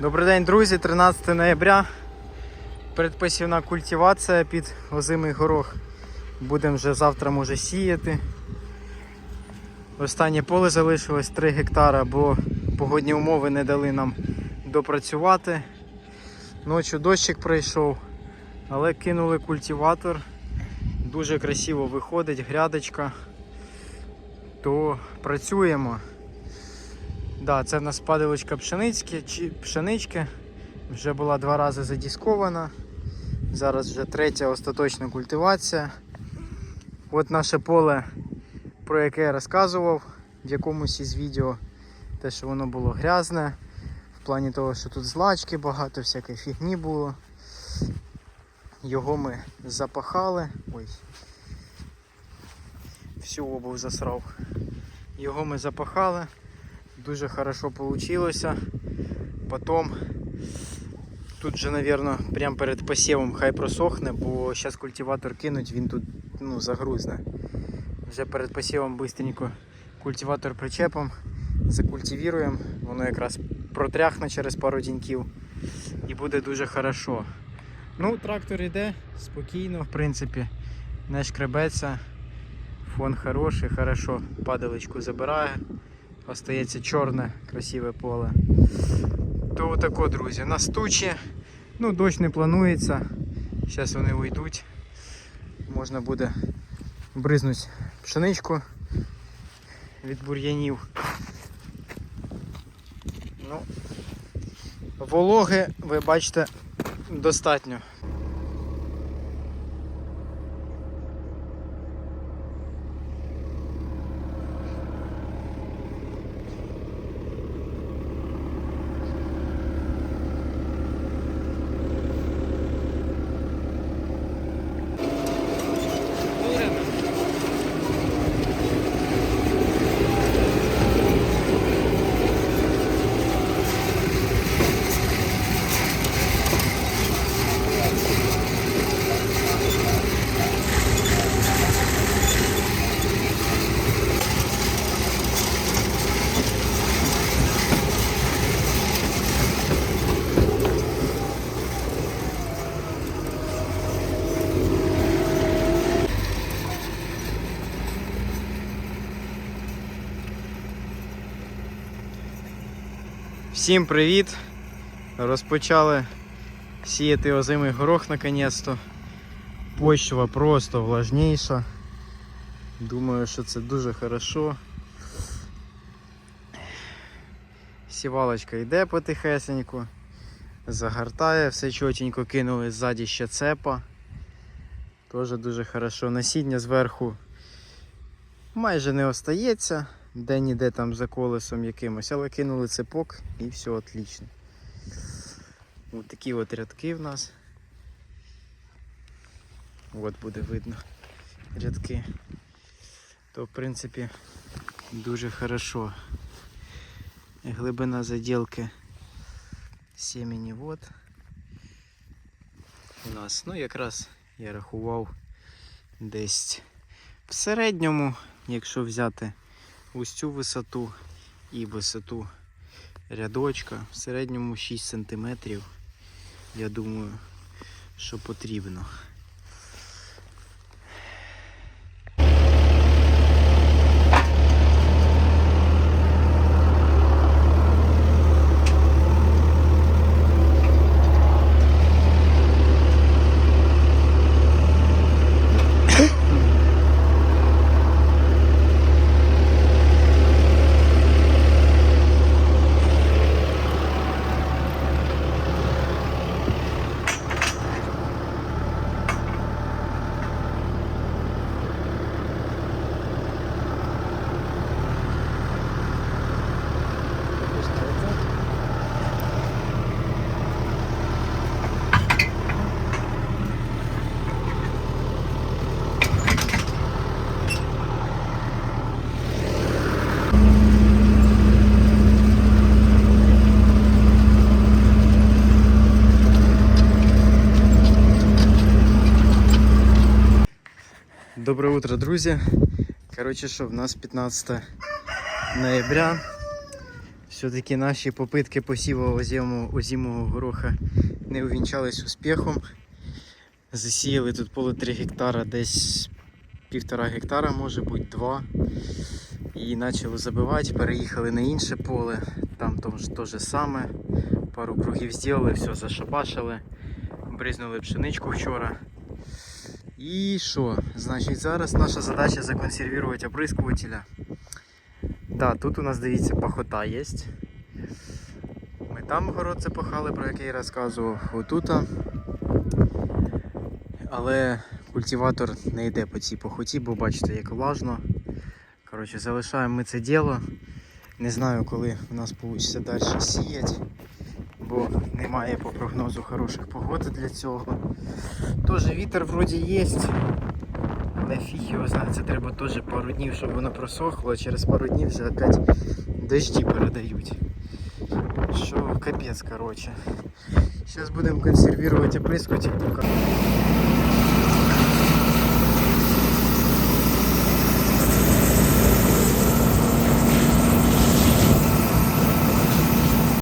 Добрий день, друзі, 13 ноября. Передпосівна культивація під озимий горох. Будемо вже завтра може сіяти. Останнє поле залишилось 3 гектара, бо погодні умови не дали нам допрацювати. Ночі дощик пройшов, але кинули культиватор. Дуже красиво виходить грядочка. То працюємо. Да, це в нас падалочка пшенички, чи пшенички. Вже була два рази задіскована. Зараз вже третя остаточна культивація. От наше поле, про яке я розказував в якомусь із відео. Те, що воно було грязне. В плані того, що тут злачки багато, всякої фігні було. Його ми запахали. Ой. Всю обув засрав. Його ми запахали. Дуже хорошо получилося. Потом тут же, наверное, прямо перед посівом хай просохне, бо зараз культиватор кинуть, він тут ну, загрузне. Вже перед посівом быстренько культиватор причепом, закультивіруємо, воно якраз протряхне через пару діньків і буде дуже хорошо. Ну, трактор йде спокійно, в принципі, не шкребеться, фон хороший, хорошо падаличку забирає остається чорне, красиве поле. То отако, друзі, нас тучі. Ну, дощ не планується. Зараз вони уйдуть. Можна буде бризнути пшеничку від бур'янів. Ну, вологи, ви бачите, достатньо. Всім привіт! Розпочали сіяти озимий горох наконець-то. Почва просто влажніша. Думаю, що це дуже хорошо. Сівалочка йде потихесеньку, загортає, все чотенько кинули ззаді ще цепа. Теж дуже хорошо. Насіння зверху майже не остається де-ніде там за колесом якимось, але кинули цепок і все отлично. Ось такі от рядки в нас. От буде видно рядки. То в принципі дуже хорошо. Глибина заділки сімені от у нас. Ну якраз я рахував десь в середньому, якщо взяти ось цю висоту і висоту рядочка в середньому 6 см. Я думаю, що потрібно. Доброе утро, друзі. Коротше, що в нас 15 ноября. Все-таки наші попитки посіву озимого, озимого гороха не увінчались успіхом. Засіяли тут поле 3 гектара, десь півтора гектара, може бути два. І почали забивати, переїхали на інше поле, там те же саме. Пару кругів зробили, все зашабашили, бризнули пшеничку вчора. І що? Значить, зараз наша задача законсервувати оприскувателя. Да, тут у нас, дивіться, пахота є. Ми там город запахали, про який я розказував, отута. Але культиватор не йде по цій пахоті, бо бачите, як влажно. Коротше, залишаємо ми це діло. Не знаю, коли у нас вийде далі сіяти, бо немає по прогнозу хороших погод для цього. Теж вітер вроді є, але фіг його знає, це треба теж пару днів, щоб воно просохло, а через пару днів вже опять дожді передають. Що капець, коротше. Зараз будемо консервувати оприскуватель, поки